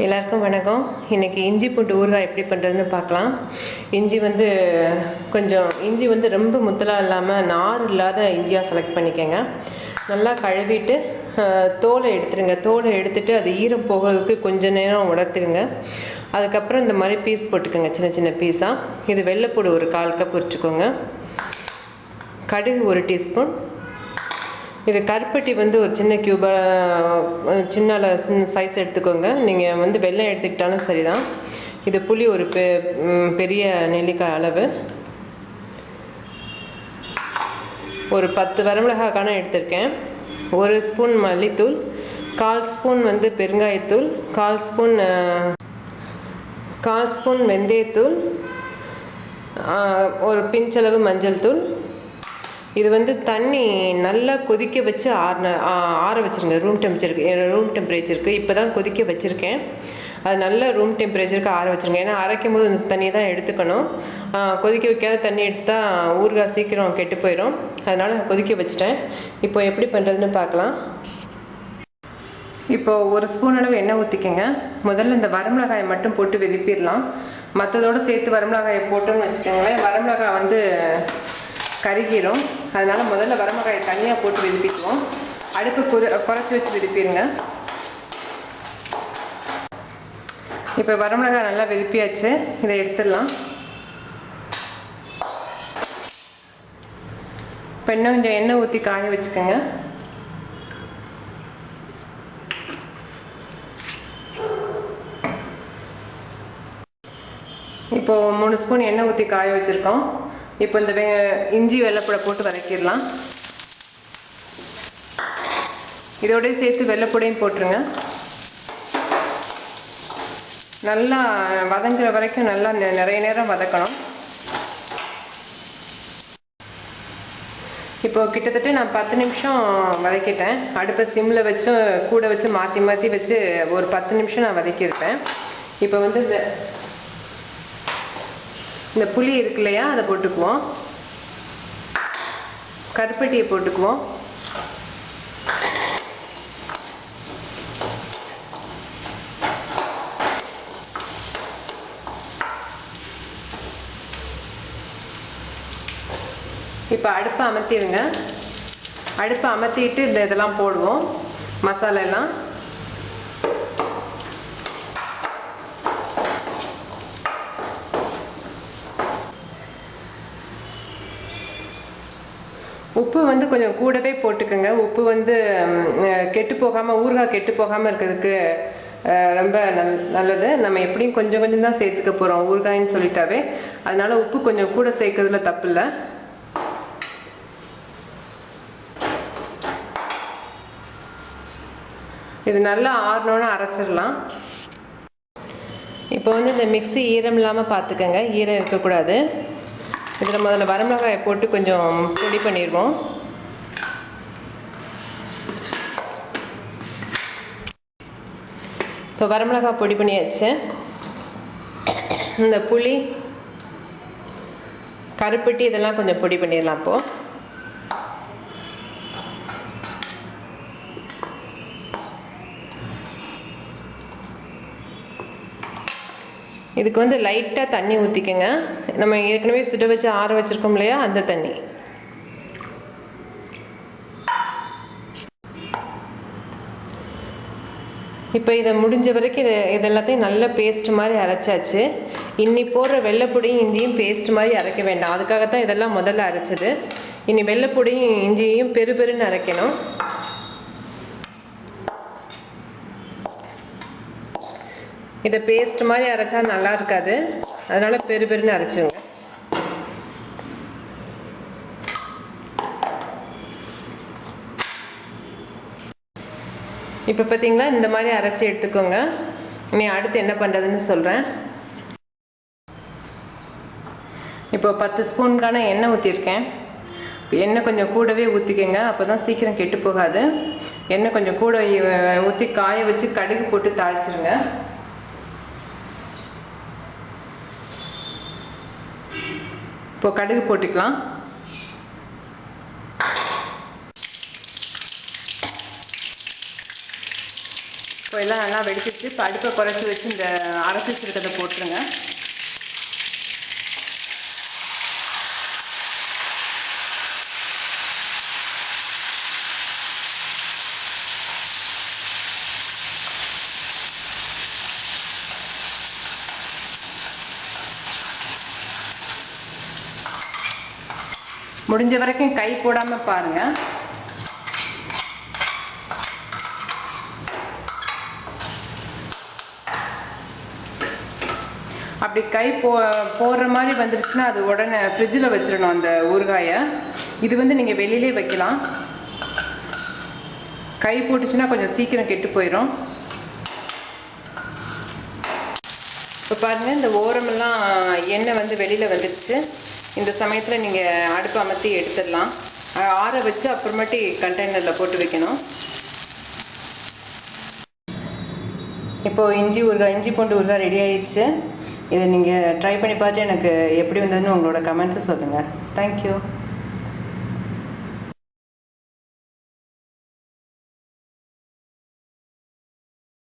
எல்லாருக்கும் வணக்கம். இன்றைக்கி இஞ்சி பூண்டு ஊறுகாய் எப்படி பண்ணுறதுன்னு பார்க்கலாம். இஞ்சி வந்து கொஞ்சம் இஞ்சி வந்து ரொம்ப முத்தலாக இல்லாமல் நார் இல்லாத இஞ்சியாக செலக்ட் பண்ணிக்கோங்க. நல்லா கழுவிட்டு தோலை எடுத்துருங்க. தோலை எடுத்துட்டு அது ஈரம் போகிறதுக்கு கொஞ்ச நேரம் உடத்துருங்க. அதுக்கப்புறம் இந்த மாதிரி பீஸ் போட்டுக்கோங்க சின்ன சின்ன பீஸாக இது வெள்ளைப்பூடு ஒரு கால் கப் உரிச்சுக்கோங்க கடுகு ஒரு டீஸ்பூன் இது கருப்பட்டி வந்து ஒரு சின்ன கியூபா சின்ன சைஸ் எடுத்துக்கோங்க. நீங்கள் வந்து வெள்ளம் எடுத்துக்கிட்டாலும் சரிதான். இது புளி ஒரு பெ பெரிய நெல்லிக்காய் அளவு. ஒரு பத்து வரமிளகாக்கான எடுத்திருக்கேன். ஒரு ஸ்பூன் மல்லித்தூள் கால் ஸ்பூன் வந்து பெருங்காயத்தூள் கால் ஸ்பூன் கால் ஸ்பூன் வெந்தயத்தூள் ஒரு பிஞ்சளவு மஞ்சள் தூள் இது வந்து தண்ணி நல்லா கொதிக்க வச்சு ஆறின ஆற வச்சுருங்க. ரூம் டெம்பரேச்சருக்கு ரூம் டெம்பரேச்சருக்கு இப்போ தான் கொதிக்க வச்சுருக்கேன். அது நல்ல ரூம் டெம்பரேச்சருக்கு ஆற வச்சுருங்க. ஏன்னா அரைக்கும் போது இந்த தண்ணி தான் எடுத்துக்கணும். கொதிக்க வைக்காத தண்ணி எடுத்தால் ஊறுகாய் சீக்கிரம் கெட்டு போயிடும் அதனால் நான் கொதிக்க வச்சுட்டேன். இப்போ எப்படி பண்ணுறதுன்னு பார்க்கலாம். இப்போ ஒரு ஸ்பூன் அளவு எண்ணெய் ஊற்றிக்கங்க முதல்ல இந்த வரமிளகாயை மட்டும் போட்டு வெதிப்பிடலாம். மற்றதோடு சேர்த்து வரமிளகாயை போட்டோம்னு வச்சுக்கோங்களேன். வரமிளகாய் வந்து கருகிடும் அதனால் முதல்ல வரமிளகாயை தனியாக போட்டு விருப்பிக்குவோம். அடுப்பு குறு குறைச்சி வச்சு விருப்பிடுங்க. இப்போ வரமிளகாய் நல்லா வெதுப்பியாச்சு இதை எடுத்துடலாம். இப்போ இன்னும் கொஞ்சம் எண்ணெய் ஊற்றி காய வச்சுக்கோங்க. இப்போ மூணு ஸ்பூன் எண்ணெய் ஊற்றி காய வச்சுருக்கோம். இப்போ இந்த வெ இஞ்சி வெள்ளைப்பூடை போட்டு வதக்கிடலாம். இதோடய சேர்த்து வெள்ளைப்பூடையும் போட்டுருங்க. நல்லா வதங்குற வரைக்கும் நல்லா நெ- நிறைய நேரம் வதக்கணும். இப்போ கிட்டத்தட்ட நான் பத்து நிமிஷம் வதக்கிட்டேன். அடுப்பை சிம்மில் வச்சும் கூட வச்சு மாற்றி மாற்றி வச்சு ஒரு பத்து நிமிஷம் நான் வதக்கியிருப்பேன். இப்போ வந்து இந்த புளி இருக்கு இல்லையா அதை போட்டுக்குவோம். கருப்பட்டியை போட்டுக்குவோம். இப்போ அடுப்பை அமர்த்திடுங்க. அடுப்பை அமர்த்திட்டு இந்த இதெல்லாம் போடுவோம். மசாலா உப்பு வந்து கொஞ்சம் கூடவே போட்டுக்கோங்க. உப்பு வந்து கெட்டு போகாமல் ஊறுகாய் கெட்டு போகாமல் இருக்கிறதுக்கு ரொம்ப நல் நல்லது. நம்ம எப்படியும் கொஞ்சம் கொஞ்சம் தான் சேர்த்துக்க போகிறோம் ஊறுகாய்ன்னு சொல்லிட்டாவே. அதனால உப்பு கொஞ்சம் கூட சேர்க்கறதுல தப்பு இல்லை இது நல்லா ஆறணுன்னு அரைச்சிடலாம். இப்போ வந்து இந்த மிக்ஸி ஈரம் இல்லாமல் பார்த்துக்கோங்க ஈரம் இருக்கக்கூடாது. இதில் முதல்ல வரமிளகாயை போட்டு கொஞ்சம் பொடி பண்ணிடுவோம். இப்போ வரமிளகாய் பொடி பண்ணியாச்சு. இந்த புளி கருப்பட்டி இதெல்லாம் கொஞ்சம் பொடி பண்ணிடலாம் அப்போது இதுக்கு வந்து லைட்டாக தண்ணி ஊற்றிக்கங்க நம்ம ஏற்கனவே சுட வச்சு ஆற வச்சுருக்கோம் இல்லையா? அந்த தண்ணி. இப்போ இதை முடிஞ்ச வரைக்கும் இது இது எல்லாத்தையும் நல்ல பேஸ்ட் மாதிரி அரைச்சாச்சு. இன்னி போடுற வெள்ளைப்பொடியும் இஞ்சியும் பேஸ்ட் மாதிரி அரைக்க வேண்டாம். அதுக்காகத்தான் இதெல்லாம் முதல்ல அரைச்சது. இனி வெள்ளைப்பொடியும் இஞ்சியையும் பெரு பெருன்னு அரைக்கணும். இதை பேஸ்ட் மாதிரி அரைச்சா நல்லா இருக்காது. அதனால பெரு பெருன்னு அரைச்சுங்க இப்போ பார்த்தீங்களா இந்த மாதிரி அரைச்சி எடுத்துக்கோங்க. நீ அடுத்து என்ன பண்ணுறதுன்னு சொல்கிறேன் இப்போ பத்து ஸ்பூனுக்கான எண்ணெய் ஊற்றிருக்கேன் எண்ணெய் கொஞ்சம் கூடவே ஊற்றிக்கங்க அப்போ தான் சீக்கிரம் கெட்டு போகாது. எண்ணெய் கொஞ்சம் கூட ஊற்றி காய வச்சு கடுகு போட்டு தாளிச்சிருங்க. இப்போ கடுகு போட்டுக்கலாம். இப்போ எல்லாம் நல்லா வெடிச்சிருச்சு. இப்போ அடுப்பை குறைச்சி வச்சு இந்த அரைச்சி வச்சுருக்கதை போட்டுருங்க. முடிஞ்ச வரைக்கும் கை போடாமல் பாருங்கள் அப்படி கை போ போடுற மாதிரி வந்துருச்சுன்னா அது உடனே ஃப்ரிட்ஜில் வச்சிடணும் அந்த ஊறுகாயை. இது வந்து நீங்கள் வெளியிலே வைக்கலாம். கை போட்டுச்சுன்னா கொஞ்சம் சீக்கிரம் கெட்டு போயிடும் இப்போ பாருங்கள் இந்த ஓரமெல்லாம் எண்ணெய் வந்து வெளியில் வந்துடுச்சு இந்த சமயத்தில் நீங்கள் அடுப்பு அமர்த்தி எடுத்துடலாம். ஆற வச்சு அப்புறமேட்டி கண்டெய்னரில் போட்டு வைக்கணும். இப்போது இஞ்சி ஊறுகாய் இஞ்சி பூண்டு ஊறுகாய் ரெடி ஆயிடுச்சு. இதை நீங்கள் ட்ரை பண்ணி பார்த்து எனக்கு எப்படி வந்ததுன்னு உங்களோட கமெண்ட்ஸை சொல்லுங்கள் தேங்க்யூ